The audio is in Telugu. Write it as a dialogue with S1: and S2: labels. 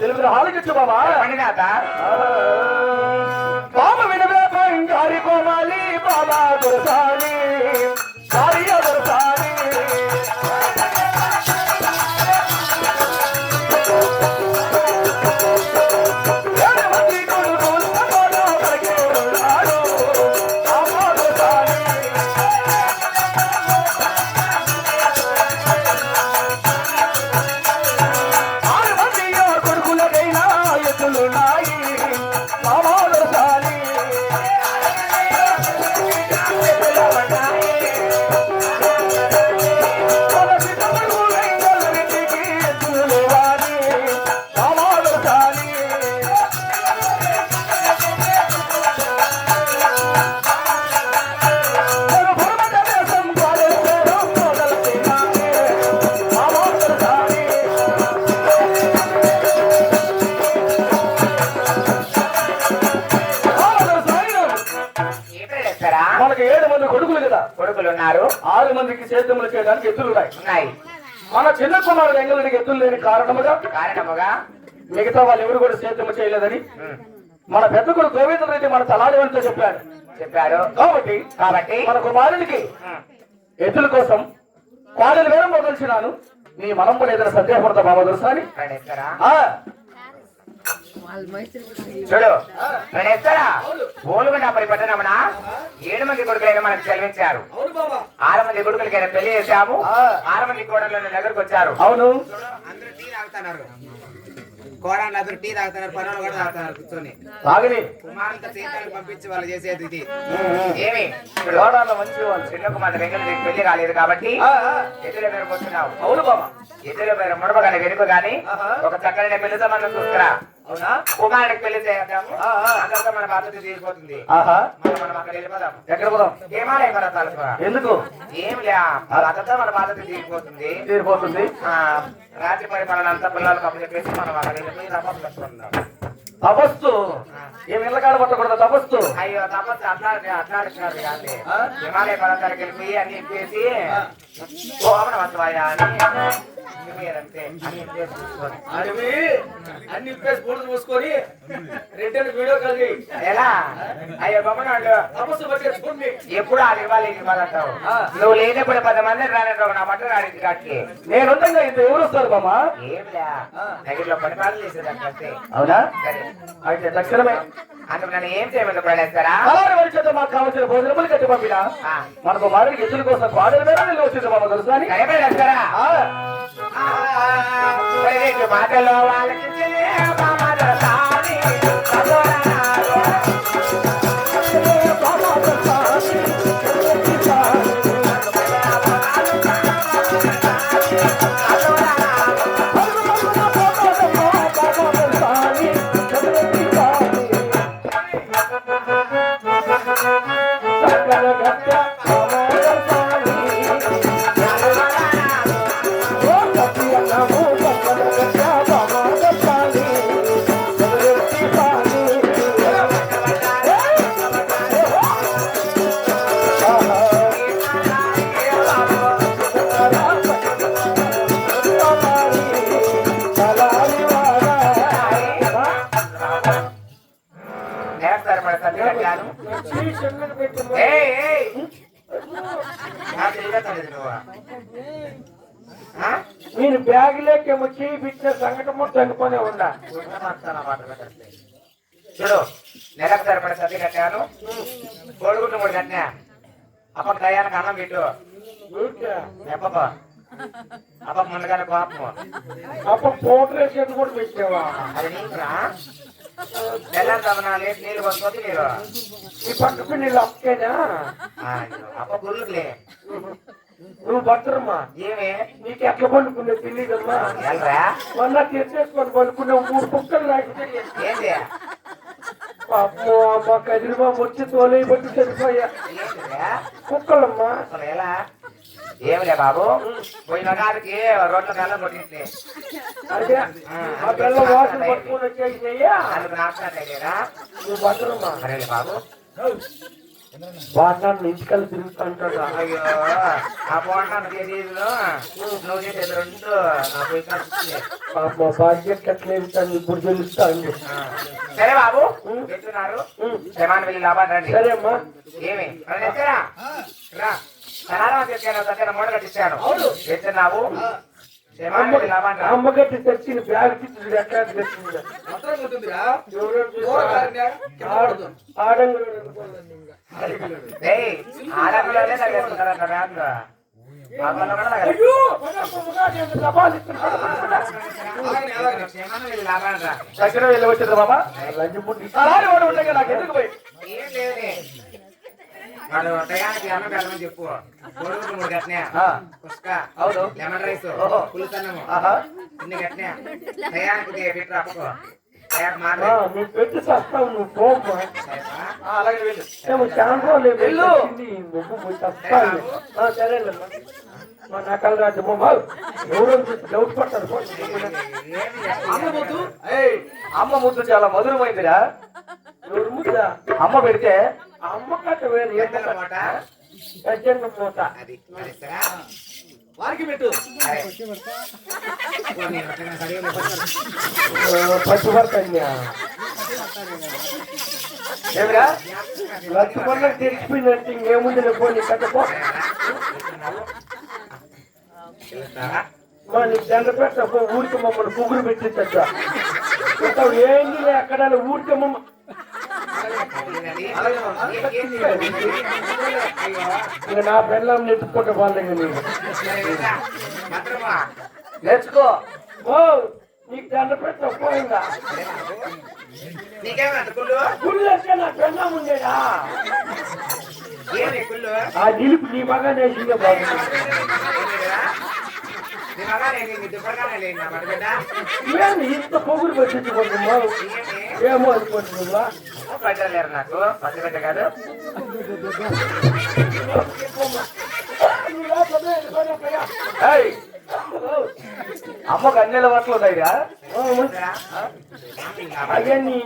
S1: తెలుగు హాలకిచ్చు బాబా?
S2: ఉన్నారు.
S1: ఆరు మందికి సేద్యములు చేయడానికి ఎద్దులు ఉన్నాయి. మన చిన్న కుమారుడు ఎంగళుడికి ఎద్దులు లేని కారణముగా
S2: కారణముగా
S1: మిగతా వాళ్ళు ఎవరు కూడా సేద్యము చేయలేదని మన పెద్ద కొడుకు గోవింద రెడ్డి మన తలాడివంతో చెప్పాడు.
S2: చెప్పారు
S1: కాబట్టి
S2: కాబట్టి
S1: మన కుమారునికి
S2: ఉమ్,
S1: ఎద్దుల కోసం కోడలు వేరం మొదలుచినాను నీ మనం కూడా ఏదైనా సందేహపడతా బాబా ఆ,
S2: చూడు ఓలుగుండ ఏడు మంది కొడుకులైన మనకు సెలవించారు ఆరు మంది కొడుకులకైనా పెళ్ళి చేశాము.
S1: ఆ.
S2: ఆరు మంది కోడళ్ళు దగ్గరకు వచ్చారు
S1: అవును.
S3: అందరూ టీ తాగుతున్నారు. కోడళ్ళు అందరూ టీ తాగుతున్నారు పనులు కూడా తాగుతున్నారు కూర్చొని.
S1: తాగిని.
S3: కుమారులతో పంపించి వాళ్ళు చేసేది ఇది.
S2: ఏమి?
S1: వాడాల మంచి వాళ్ళు
S2: చిన్న వెంకట పెళ్ళి కాలేదు కాబట్టి ఎదురు పేరు కూర్చున్నావు
S1: అవును బాబా.
S2: ఎదురు పేరు ముడపగానే వెనుక గాని
S1: ఆహా.
S2: ఒక చక్కని పెళ్ళి సంబంధం చూసుకురా
S1: అవునా?
S2: కుమారుడికి పెళ్ళి చేద్దాము. మన బాధ్యత తీరిపోతుంది.
S1: ఆహా.
S2: మనం మనం అక్కడ వెళ్ళిపోదాం.
S1: ఎక్కడ పోదాం? ఎందుకు?
S2: ఏమి లే అదంతా మన బాధ్యత తీరిపోతుంది. రాత్రి పరిపాలన అంతా పిల్లలకు అప్పు చెప్పేసి మనం అక్కడ వెళ్ళిపోయి తపస్సు పెట్టుకుందాం
S1: తపస్సు? ఏమి ఇళ్ళకాడ పట్టకూడదు తపస్సు?
S2: అయ్యో తపస్సు అట్లా అట్లా? హిమాలయ పర్వతాలకు వెళ్ళిపోయి ఓమన వస్తాయా అని అన్ని ఇప్పేసి.
S1: అడివి అన్ని మూసుకొని రిటర్న్ వీడియో కాల్ చేయి.
S2: ఎలా? అయ్యో
S1: తపస్సు
S2: ఎప్పుడు అది ఇవ్వాలి ఇది ఇవ్వాలంటావు. నువ్వు లేనప్పుడు పది మంది రానంటావు నా ఆడింది కాటికి.
S1: నేను ఇంత ఎవరు వస్తారు
S2: ఏమిలే. దగ్గరలో పరిపాలన చేసేదానికంటే
S1: అవునా? అయితే తక్షణమే
S2: అందుకు నన్ను ఏం చేయమని
S1: చేత మాకు కావాల్సిన భోజనములు కట్టి పంపినా.
S2: ఆ.
S1: మనకు మారికి ఎద్దుల కోసం పాడల వచ్చింది తెలుసా అని?
S2: కనపడేస్తారా
S1: ఆ,
S2: మాటలో వాళ్ళకి
S1: బాబా తెలుసా నేను బ్యాగ్ లేకేమో చేయి పెట్టిన సంఘటన అనుకునే ఉన్నా
S2: చూడు నెలకు సరిపడే సర్ది కట్టాను. కోడిగుడ్డు మూడు కట్టినా. అప్పటి దయానికి అన్నం పెట్టు. చెప్పప్ప అప్ప ముందుగానే కోపము.
S1: అప్ప వేసేది కూడా పెట్టావా?
S2: అది నీకురా తెల్లారుతామన్నా లేచి నీళ్ళు పోసుకోవచ్చు మీరు
S1: ఈ పట్టుకు నీళ్ళు అప్పకేనా
S2: అప్ప
S1: నువ్వు భద్రమ్మా
S2: ఏమి?
S1: నీకు ఎట్లా పండుకునే తెలియదమ్మా
S2: ఎల్రా?
S1: మొన్న తీర్చేసుకొని పడుకునే మూడు కుక్కలు
S2: ఏంది?
S1: అమ్మో అమ్మ కదిరిబాబు వచ్చి తోలే పట్టి
S2: ఏంటిరా
S1: కుక్కలమ్మా.
S2: ఎలా? ఏమిలే బాబు? పోయిన కాడికి రోడ్ల కల్లా కొట్టింది బాబు.
S4: బాగా ఇంటికల్ తిరుగుతుంటాడు
S2: అయ్యో ఆ నువ్వు రెండు నాకు
S4: భాగ్యం ఎట్లేదు ఇప్పుడు తెలుస్తాను.
S2: సరే బాబు. చెప్తున్నారు క్షమాన్ని వెళ్ళి లాభాలు రండి.
S4: సరే అమ్మా
S2: ఏమి? రా. సనాతన తెచ్చాను మూట కట్టించాను.
S4: అమ్మగట్టి తెచ్చిన బ్యాగ్ తెచ్చింది.
S1: దగ్గర వెళ్ళి వచ్చింది బాబా? అలాగే వాడు ఉండగా నాకు ఎందుకు పోయి
S2: ఏం లేదులే. వాళ్ళు టయానికి అన్నం పెట్టమని చెప్పు. కొడుకు మూడు గట్నే
S1: ఆ,
S2: కుస్క
S1: అవును.
S2: Lemon rice. పులుసన్నము. ఇన్ని గట్నే టయానికి పెట్టు అప్పకు
S1: అలాగే వెళ్ళు.
S4: ఏమో చాలా రోజులు
S1: వెళ్ళు.
S4: నువ్వు పోయి చస్తావు ఆ, సరేలేమ్మా మా నకలు రాజు మా ఎవరో చూసి డౌట్ పడతారు.
S3: అమ్మ ముద్దు?
S1: అమ్మ ముద్దు చాలా మధురమైందిరా.
S4: ఎవరు ముద్దా
S1: అమ్మ పెడితే
S4: అమ్మ కట్ట వేరు
S2: ఎంతల మూట
S4: గజ్జన్న మూత.
S2: అది
S3: వారికి పెట్టు.
S2: పెట్టు.
S4: పట్టుబడతాయి
S1: ఏమిరా?
S4: లక్ష పనులకు తెలిసిపోయినట్టు ఇంకేముంది? పోనీ కట్టపో
S2: తెలుస్తావా?
S4: మా నీ దండ పెట్టపో ఊరికి మమ్మల్ని పువ్వులు పెట్టించచ్చ ఏంది అక్కడ ఊరికి మమ్మ ఇంకా నా పిల్లల్ని నెట్టుకుంటే వాళ్ళకి నేను.
S1: నేర్చుకో.
S4: ఓ నీకు దండ పెళ్ళం
S2: ఏమి కుళ్ళు
S4: ఆ నిలుపు నీ మగా నేసిందే బాబు
S2: నీ మగానే నీ దుబ్బగానే లేదు నా పడబిడ్డ
S4: ఏమి? ఇంత పొగురు పెట్టించుకుంటున్నావు
S2: ఏమి
S4: ఏమో
S2: పడ్డలేరు నాకు పసిబిడ్డ కాదు
S1: అమ్మకు అన్ని అలవాట్లు ఉన్నాయిరా.
S4: అవన్నీ